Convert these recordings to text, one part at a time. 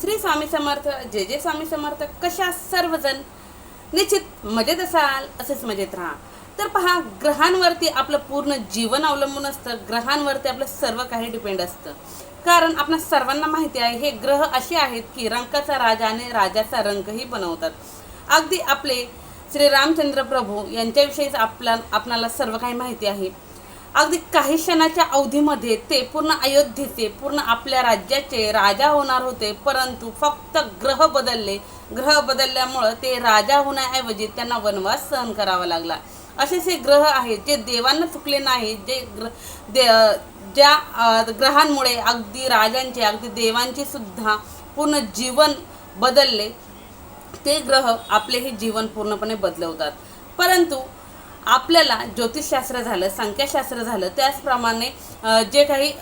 श्री स्वामी समर्थ जे जे स्वामी समर्थ कशा सर्वजण? निश्चित मजेत असाल असेच मजेत राहा. तर पहा ग्रहांवरती आपलं पूर्ण जीवन अवलंबून असतं ग्रहांवरती आपलं सर्व काही डिपेंड असतं. कारण आपण सर्वांना माहिती आहे हे ग्रह असे आहेत की रंगाचा राजा आणि राजाचा रंगही बनवतात. अगदी आपले श्री रामचंद्र प्रभू यांच्याविषयीच आपला आपणाला सर्व काही माहिती आहे. अगदी काही क्षणाच्या अवधीमध्ये ते पूर्ण अयोध्येचे पूर्ण आपल्या राज्याचे राजा होणार होते परंतु फक्त ग्रह बदलले. ग्रह बदलल्यामुळं ते राजा होण्याऐवजी त्यांना वनवास सहन करावा लागला. असेच हे ग्रह आहेत जे देवांना चुकले नाही जे ग्र दे ज्या ग्रहांमुळे अगदी राजांचे अगदी देवांचे सुद्धा पूर्ण जीवन बदलले. ते ग्रह आपले हे जीवन पूर्णपणे बदलवतात. परंतु आपल्याला ज्योतिषशास्त्र झालं संख्याशास्त्र झालं त्याचप्रमाणे जे काही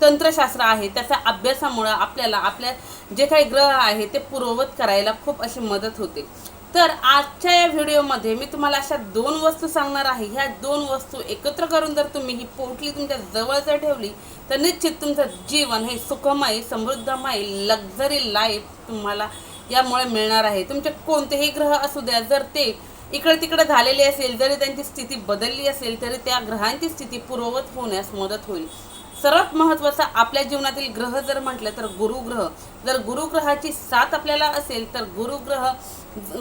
तंत्रशास्त्र आहे त्याच्या अभ्यासामुळं आपल्याला आपल्या जे काही ग्रह आहे ते पूर्ववत करायला खूप अशी मदत होते. तर आजच्या या व्हिडिओमध्ये मी तुम्हाला अशा दोन वस्तू सांगणार आहे. ह्या दोन वस्तू एकत्र करून जर तुम्ही ही पोटली तुमच्या जवळ जर ठेवली तर निश्चित तुमचं जीवन हे सुखमय समृद्धमय लक्झरी लाईफ तुम्हाला यामुळे मिळणार आहे. तुमचे कोणतेही ग्रह असू द्या जर ते इकडे तिकडे झालेली असेल जरी त्यांची स्थिती बदलली असेल तरी त्या ग्रहांची स्थिती पूर्ववत होण्यास मदत होईल. सर्वात महत्त्वाचा आपल्या जीवनातील ग्रह जर म्हटलं तर गुरुग्रह. जर गुरुग्रहाची साथ आपल्याला असेल तर गुरुग्रह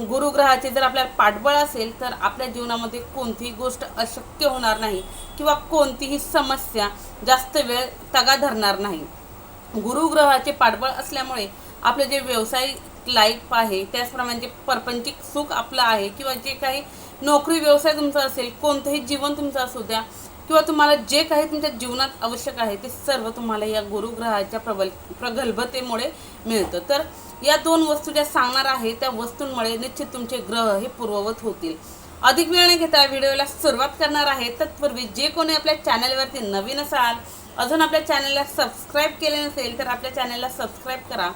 गुरुग्रहाचे जर आपल्याला पाठबळ असेल तर आपल्या जीवनामध्ये कोणतीही गोष्ट अशक्य होणार नाही किंवा कोणतीही समस्या जास्त वेळ तगा धरणार नाही. गुरुग्रहाचे पाठबळ असल्यामुळे आपले जे व्यावसायिक लाईफ आहे त्याचप्रमाणे जे परपंचिक सुख आपलं आहे किंवा जे काही नोकरी व्यवसाय तुमचा असेल कोणतंही जीवन तुमचं असू द्या किंवा तुम्हाला जे काही तुमच्या जीवनात आवश्यक आहे ते सर्व तुम्हाला या गुरुग्रहाच्या प्रबल प्रगल्भतेमुळे मिळतं. तर या दोन वस्तू ज्या सांगणार आहे त्या वस्तूंमुळे निश्चित तुमचे ग्रह हे पूर्ववत होतील. अधिक वेळ न घेता व्हिडिओला सुरुवात करणार आहे. तत्पूर्वी जे कोणी आपल्या चॅनलवरती नवीन असाल अजून आपल्या चॅनलला सबस्क्राईब केले नसेल तर आपल्या चॅनलला सबस्क्राईब करा.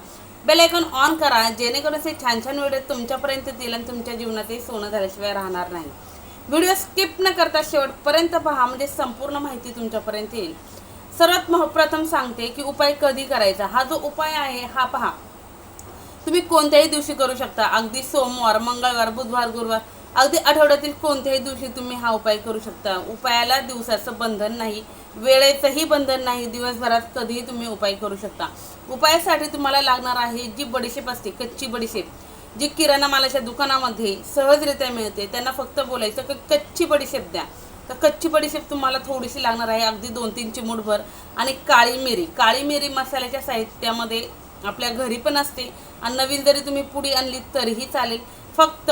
बेल आयकॉन ऑन करा जेणेकरून असे छान छान व्हिडिओ तुमच्यापर्यंत येतील आणि तुमच्या जीवनातही सोनं झाल्याशिवाय राहणार नाही. व्हिडिओ स्किप न करता शेवटपर्यंत पहा म्हणजे संपूर्ण माहिती तुमच्यापर्यंत येईल. सर्वात प्रथम सांगते की उपाय कधी करायचा? हा जो उपाय आहे हा पहा. तुम्ही कोणत्याही दिवशी करू शकता. अगदी सोमवार मंगळवार बुधवार गुरुवार अगदी आठवड्यातील कोणत्याही दिवशी तुम्ही हा उपाय करू शकता. उपायाला दिवसाचं बंधन नाही वेळेचंही बंधन नाही दिवसभरात कधीही तुम्ही उपाय करू शकता. उपायासाठी तुम्हाला लागणार आहे जी बडीशेप असते कच्ची बडीशेप जी किराणा मालाच्या दुकानामध्ये सहजरित्या मिळते. त्यांना फक्त बोलायचं की कच्ची बडीशेप द्या. तर कच्ची बडीशेप तुम्हाला थोडीशी लागणार आहे अगदी दोन तीन चिमूटभर आणि काळी मिरी. काळी मिरी मसाल्याच्या साहित्यामध्ये आपल्या घरी पण असते आणि नवीन जरी तुम्ही पुडी आणली तरीही चालेल. फक्त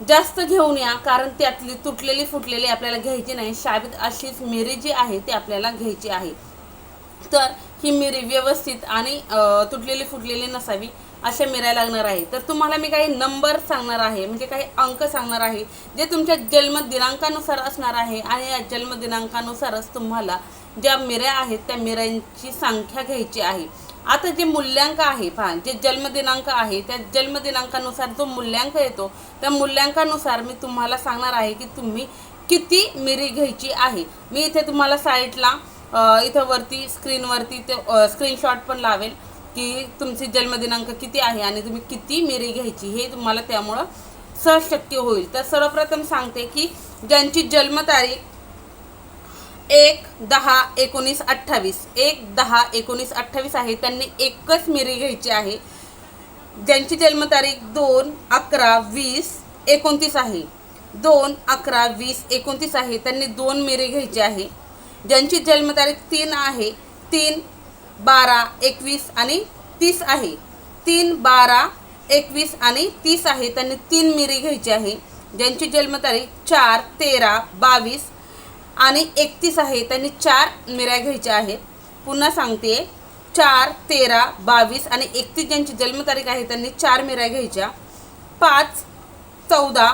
जास्त घेऊन या कारण त्यातली तुटलेली फुटलेली आपल्याला घ्यायची नाही. शाबीत अशीच मिरी जी आहे ती आपल्याला घ्यायची आहे. तर ही मिरी व्यवस्थित आणि तुटलेली फुटलेली नसावी अशा मिऱ्या लागणार आहे. तर तुम्हाला मी काही नंबर सांगणार आहे म्हणजे काही अंक सांगणार आहे जे तुमच्या जन्मदिनांकानुसार असणार आहे आणि या जन्मदिनांकानुसारच तुम्हाला ज्या मिऱ्या आहेत त्या मिऱ्यांची संख्या घ्यायची आहे. आता जे मूल्यांक आहे पहा जे जन्मदिनांक आहे त्या जन्मदिनांकानुसार जो मूल्यांक येतो त्या मूल्यांकानुसार मी तुम्हाला सांगणार आहे की तुम्ही किती मिरी घ्यायची आहे. मी इथे तुम्हाला साईटला इथं वरती स्क्रीनवरती ते स्क्रीनशॉट पण लावेल की तुमची जन्मदिनांक किती आहे आणि तुम्ही किती मिरी घ्यायची हे तुम्हाला त्यामुळं सहज शक्य होईल. तर सर्वप्रथम सांगते की ज्यांची जन्मतारीख एक दहा एकोणीस अठ्ठावीस. एक दहा एकोणीस अठ्ठावीस आहे. त्यांनी एकच मिरी घ्यायची आहे. ज्यांची जन्मतारीख दोन अकरा वीस एकोणतीस आहे. दोन अकरा वीस एकोणतीस आहे. त्यांनी दोन मिरी घ्यायची आहे. ज्यांची जन्मतारीख तीन आहे तीन बारा एकवीस आणि तीस आहे. तीन बारा एकवीस आणि तीस आहे. त्यांनी तीन मिरी घ्यायची आहे. ज्यांची जन्मतारीख चार तेरा बावीस आणि एकतीस आहे त्यांनी चार मिऱ्या घ्यायच्या आहेत. पुन्हा सांगते चार तेरा बावीस आणि एकतीस ज्यांची जन्मतारीख आहे त्यांनी चार मिऱ्या घ्यायच्या. पाच चौदा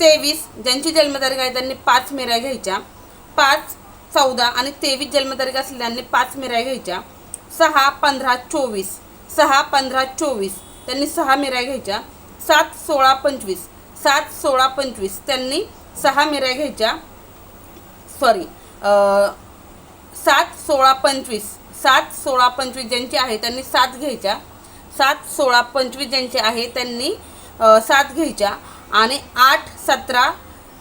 तेवीस ज्यांची जन्मतारीख आहे त्यांनी पाच मिऱ्या घ्यायच्या. पाच चौदा आणि तेवीस जन्मतारीख असलेल्यांनी पाच मिऱ्या घ्यायच्या. सहा पंधरा चोवीस. सहा पंधरा चोवीस. त्यांनी सहा मिऱ्या घ्यायच्या. सात सोळा पंचवीस. सात सोळा पंचवीस. त्यांनी सहा मिऱ्या घ्यायच्या. सॉरी सात सोळा पंचवीस सात सोळा पंचवीस ज्यांची आहे त्यांनी सात घ्यायच्या. सात सोळा पंचवीस ज्यांचे आहे त्यांनी सात घ्यायच्या. आणि आठ सतरा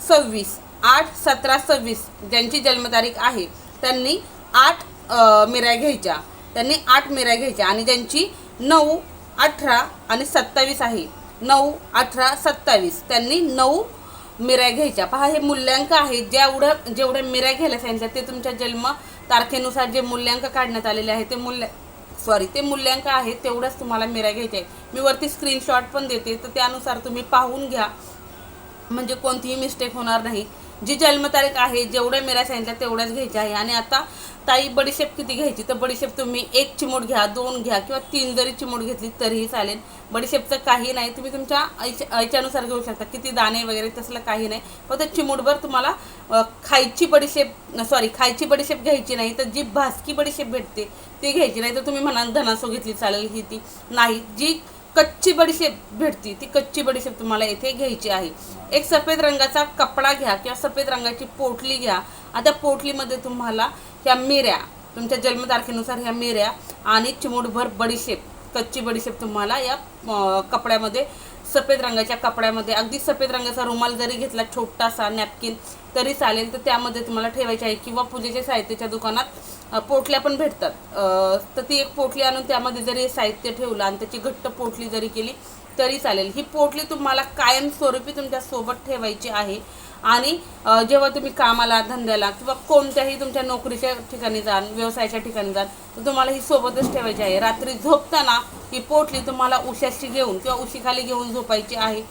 सव्वीस आठ सतरा सव्वीस ज्यांची जन्मतारीख आहे त्यांनी आठ मिराय मिऱ्या घ्यायच्या. त्यांनी आठ मिऱ्या घ्यायच्या आणि ज्यांची नऊ अठरा आणि सत्तावीस आहे. नऊ अठरा सत्तावीस. त्यांनी नऊ मिऱ्या घ्यायच्या. पहा हे मूल्यांक आहे जेवढं जेवढ्या मिऱ्या घ्यायला सांगितल्या ते तुमच्या जन्म तारखेनुसार जे मूल्यांक काढण्यात आलेले आहे ते मूल्य सॉरी ते मूल्यांक आहे तेवढंच तुम्हाला मिऱ्या घ्यायच्या आहे. मी वरती स्क्रीनशॉट पण देते तर त्यानुसार तुम्ही पाहून घ्या. म्हणजे कोणतीही मिस्टेक होणार नाही. जी जन्मतारीख आहे जेवढ्या मेरा सांगितल्या तेवढ्याच घ्यायच्या आहे. आणि आता ताई बडीशेप किती घ्यायची? तर बडीशेप तुम्ही एक चिमूट घ्या दोन घ्या किंवा तीन जरी चिमूट घेतली तरीही चालेल. बडीशेपचं काही नाही. तुम्ही तुमच्या ऐच्यानुसार घेऊ शकता. किती दाणे वगैरे तसलं काही नाही. फक्त चिमूटभर तुम्हाला खायची बडीशेप सॉरी खायची बडीशेप घ्यायची नाही तर जी भासकी बडीशेप भेटते ती घ्यायची नाही. तर तुम्ही म्हणाल धनासो घेतली चालेल ही ती. नाही जी कच्ची बडीशेप भेटती. ती कच्ची बडीशेप तुम्हाला येथे घ्यायची आहे. एक सफेद रंगाचा कपडा घ्या किंवा सफेद रंगाची पोटली घ्या. आणि त्या पोटलीमध्ये तुम्हाला ह्या मिऱ्या तुमच्या जन्मतारखेनुसार ह्या मिऱ्या आणि चिमूटभर बडीशेप कच्ची बडीशेप तुम्हाला या कपड्यामध्ये सफेद रंगाच्या कपड्यामध्ये. अगदी सफेद रंगाचा रुमाल जरी घेतला छोटासा नॅपकिन तरी चालेल तर त्यामध्ये तुम्हाला ठेवायचे आहे. किंवा पूजेच्या साहित्याच्या दुकानात पोटल्या पण भेटतात. तर ती एक पोटली आणून त्यामध्ये जरी साहित्य ठेवलं आणि त्याची घट्ट पोटली जरी केली तरी चालेल. ही पोटली तुम्हाला कायमस्वरूपी तुमच्यासोबत ठेवायची आहे. आणि जेव्हा तुम्ही कामाला धंद्याला किंवा कोणत्याही तुमच्या नोकरीच्या ठिकाणी जाल व्यवसायाच्या ठिकाणी जाल तर तुम्हाला ही सोबतच ठेवायची आहे. रात्री झोपताना ही पोटली तुम्हाला उशाशी घेऊन किंवा उशीखाली घेऊन झोपायची आहे.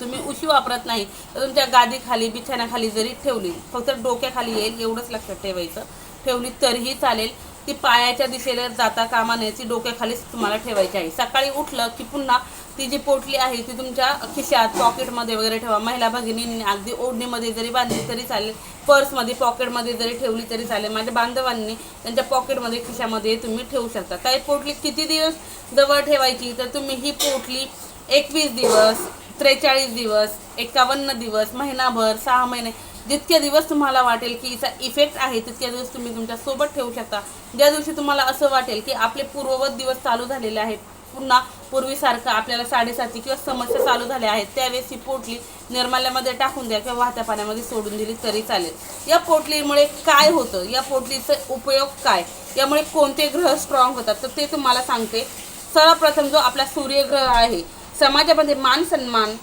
तुम्ही उशी वापरत नाही. तर तुमच्या गादीखाली बिछाण्याखाली जरी ठेवली फक्त डोक्याखाली येईल एवढंच लक्षात ठेवायचं. ठेवली तरीही चालेल. ती पायाच्या दिशेला जाता कामा नये ती डोक्याखालीच तुम्हाला ठेवायची आहे. सकाळी उठलं की पुन्हा ती जी पोटली आहे ती तुमच्या खिशात पॉकेटमध्ये वगैरे ठेवा. महिला भगिनींनी अगदी ओढणीमध्ये जरी बांधली तरी चालेल. पर्समध्ये पॉकेटमध्ये जरी ठेवली तरी चालेल. माझ्या बांधवांनी त्यांच्या पॉकेटमध्ये खिशामध्ये तुम्ही ठेवू शकता. काही पोटली किती दिवस जवळ ठेवायची? तर तुम्ही ही पोटली एकवीस दिवस त्रेचाळीस दिवस एकावन्न दिवस महिनाभर सहा महिने जितके दिवस तुम्हाला वाटेल की हिचा इफेक्ट आहे तितके दिवस तुम्ही तुमच्यासोबत ठेवू शकता. ज्या दिवशी तुम्हाला असं वाटेल की आपले पूर्ववत दिवस चालू झालेले आहेत पुन्हा पूर्वीसारखं आपल्याला साडेसाती किंवा समस्या चालू झाल्या आहेत त्यावेळेस ही पोटली निर्माल्यामध्ये टाकून द्या किंवा वाहत्या पाण्यामध्ये सोडून दिली तरी चालेल. या पोटलीमुळे काय होतं? या पोटलीचा उपयोग काय? यामुळे कोणते ग्रह स्ट्रॉंग होतात? तर ते तुम्हाला सांगते. सर्वप्रथम जो आपला सूर्यग्रह आहे समाजामध्ये मान सन्मान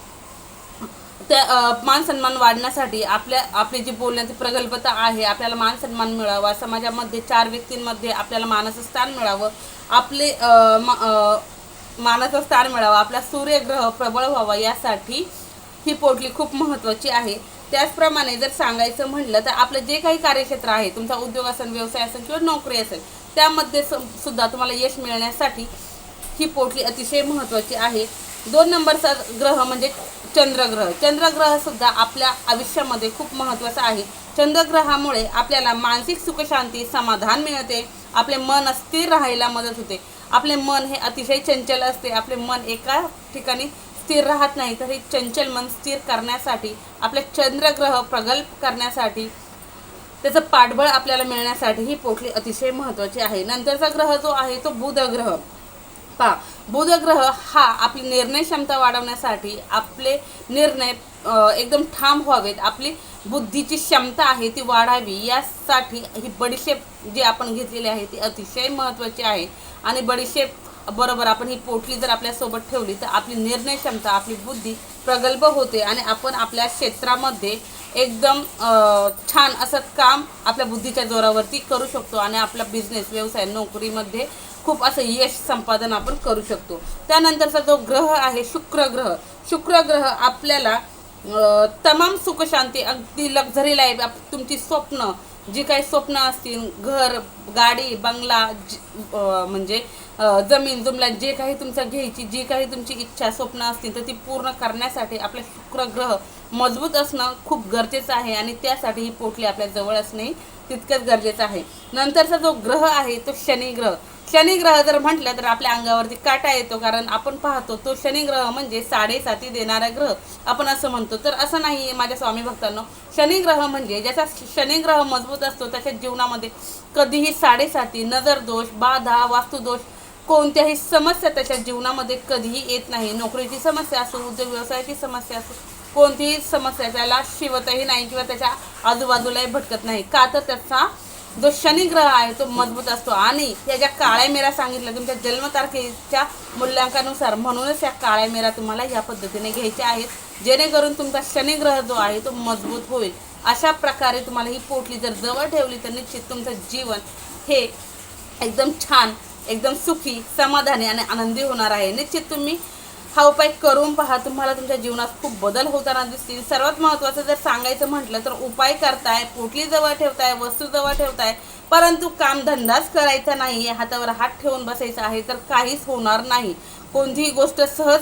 त्या मान सन्मान वाढण्यासाठी आपल्या आपली जी बोलण्याची प्रगल्भता आहे आपल्याला मान सन्मान मिळावा समाजामध्ये चार व्यक्तींमध्ये आपल्याला मानाचं स्थान मिळावं आपले मानाचा स्थान मिळावा आपला सूर्यग्रह प्रबळ व्हावा यासाठी ही पोटली खूप महत्त्वाची आहे. त्याचप्रमाणे जर सांगायचं म्हटलं तर आपलं जे काही कार्यक्षेत्र आहे तुमचा उद्योग असेल व्यवसाय असेल किंवा नोकरी असेल त्यामध्ये सुद्धा तुम्हाला यश मिळण्यासाठी ही पोटली अतिशय महत्त्वाची आहे. दोन नंबरचा ग्रह म्हणजे चंद्रग्रह. चंद्रग्रह सुद्धा आपल्या आयुष्यामध्ये खूप महत्त्वाचा आहे. चंद्रग्रहामुळे आपल्याला मानसिक सुखशांती समाधान मिळते. आपले मन स्थिर राहायला मदत होते. आपले मन हे अतिशय चंचल असते. आपले मन एका ठिकाणी स्थिर राहत नाही तर हे चंचल मन स्थिर करण्यासाठी आपले चंद्रग्रह प्रगल्भ करण्यासाठी त्याचं पाठबळ आपल्याला मिळण्यासाठी ही पोटली अतिशय महत्त्वाची आहे. नंतरचा ग्रह जो आहे तो बुध ग्रह पहा बुध ग्रह हा आपली निर्णय क्षमता वाढवण्यासाठी आपले निर्णय एकदम ठाम व्हावेत. आपली बुद्धीची क्षमता आहे ती वाढावी यासाठी ही बडीशेप जी आपण घेतलेली आहे ती अतिशय महत्त्वाची आहे. आणि बडीशेप बरोबर आपण ही पोटली जर आपल्यासोबत ठेवली तर आपली निर्णय क्षमता आपली बुद्धी प्रगल्भ होते आणि आपण आपल्या क्षेत्रामध्ये एकदम छान असं काम आपल्या बुद्धीच्या जोरावरती करू शकतो आणि आपला बिझनेस व्यवसाय नोकरीमध्ये खूप असं यश संपादन आपण करू शकतो. त्यानंतरचा जो ग्रह आहे शुक्र ग्रह शुक्र ग्रह आपल्याला तमाम सुखशांती अगदी लक्झरी लाईफ तुमची स्वप्न जी काही स्वप्न असतील घर गाडी बंगला म्हणजे जमीन जुमला जे काही तुमचं घ्यायची जी काही तुमची इच्छा स्वप्न असतील तर ती पूर्ण करण्यासाठी आपला शुक्रग्रह मजबूत असणं खूप गरजेचं आहे आणि त्यासाठी ही पोटली आपल्या जवळ असणे तितकंच गरजेचं आहे. नंतरचा जो ग्रह आहे तो शनी ग्रह. शनिग्रह जर म्हटलं तर आपल्या अंगावरती काटा येतो कारण आपण पाहतो तो शनिग्रह म्हणजे साडेसाती देणारा ग्रह. आपण असं म्हणतो. तर असं नाही आहे माझ्या स्वामी भक्तांनो. शनिग्रह म्हणजे ज्याचा शनिग्रह मजबूत असतो त्याच्या जीवनामध्ये कधीही साडेसाती नजर दोष बाधा वास्तुदोष कोणत्याही समस्या त्याच्या जीवनामध्ये कधीही येत नाही. नोकरीची समस्या असो उद्योग व्यवसायाची समस्या असो कोणतीही समस्या त्याला शिवतही नाही किंवा त्याच्या आजूबाजूलाही भटकत नाही. का तर त्याचा जो शनिग्रह आहे तो मजबूत असतो. आणि या ज्या काळ्या मेरा सांगितल्या तुमच्या जन्मतारखेच्या मूल्यांकानुसार म्हणूनच या काळ्या मेरा तुम्हाला या पद्धतीने घ्यायच्या आहेत. जेणेकरून तुमचा शनिग्रह जो आहे तो मजबूत होईल. अशा प्रकारे तुम्हाला ही पोटली जर जवळ ठेवली तर निश्चित तुमचं जीवन हे एकदम छान एकदम सुखी समाधानी आणि आनंदी होणार आहे. निश्चित तुम्ही हा उपाय करून पहा तुम्हाला तुमच्या जीवनात खूप बदल होताना दिसतील. सर्वात महत्त्वाचं जर सांगायचं म्हटलं तर उपाय करताय पोटली जवळ ठेवताय वस्तू जवळ ठेवताय परंतु कामधंदाच करायचा नाही हातावर हात ठेवून बसायचा आहे तर काहीच होणार नाही. कोणतीही गोष्ट सहज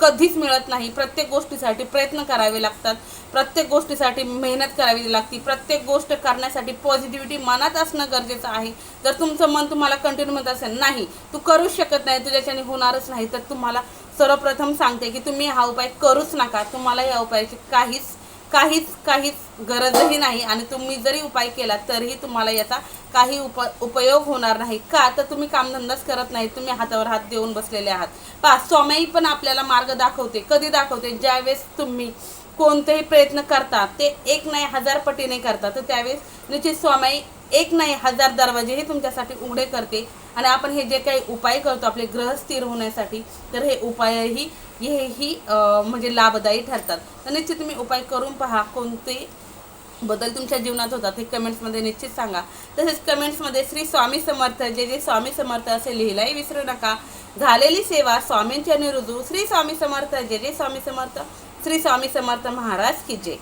कधीच मिळत नाही. प्रत्येक गोष्टीसाठी प्रयत्न करावे लागतात. प्रत्येक गोष्टीसाठी मेहनत करावी लागते. प्रत्येक गोष्ट करण्यासाठी पॉझिटिव्हिटी मनात असणं गरजेचं आहे. जर तुमचं मन तुम्हाला कंटिन्यू म्हणत असेल नाही तू करूच शकत नाही तुझ्याच्याने होणारच नाही तर तुम्हाला सर्वप्रथम सांगते की तुम्ही हा उपाय करूच नका. तुम्हाला या उपायाची काहीच काहीच काहीच गरजही नाही आणि तुम्ही जरी उपाय केला तरीही तुम्हाला याचा काही उप उपयोग होणार नाही. का? तर तुम्ही कामधंदाच करत नाही. तुम्ही हातावर हात देऊन बसलेले आहात. पहा स्वामी पण आपल्याला मार्ग दाखवते. कधी दाखवते? ज्यावेळेस तुम्ही कोणतेही प्रयत्न करता ते एक नाही हजार पटीने करता. तर त्यावेळेस निश्चित स्वामी एक नाही हजार दरवाजेही तुमच्यासाठी उघडे करते. आणि आपण हे जे काही उपाय करतो आपले ग्रह स्थिर होण्यासाठी तर हे उपायही हेही म्हणजे लाभदायी ठरतात. तर निश्चित तुम्ही उपाय करून पहा कोणते बदल तुमच्या जीवनात होतात हे कमेंट्समध्ये निश्चित सांगा. तसेच कमेंट्समध्ये श्री स्वामी समर्थ जे जे स्वामी समर्थ असे लिहिलाही विसरू नका. झालेली सेवा स्वामींच्या निरुजू. श्री स्वामी समर्थ जे जे स्वामी समर्थ श्री स्वामी समर्थ महाराज की जय.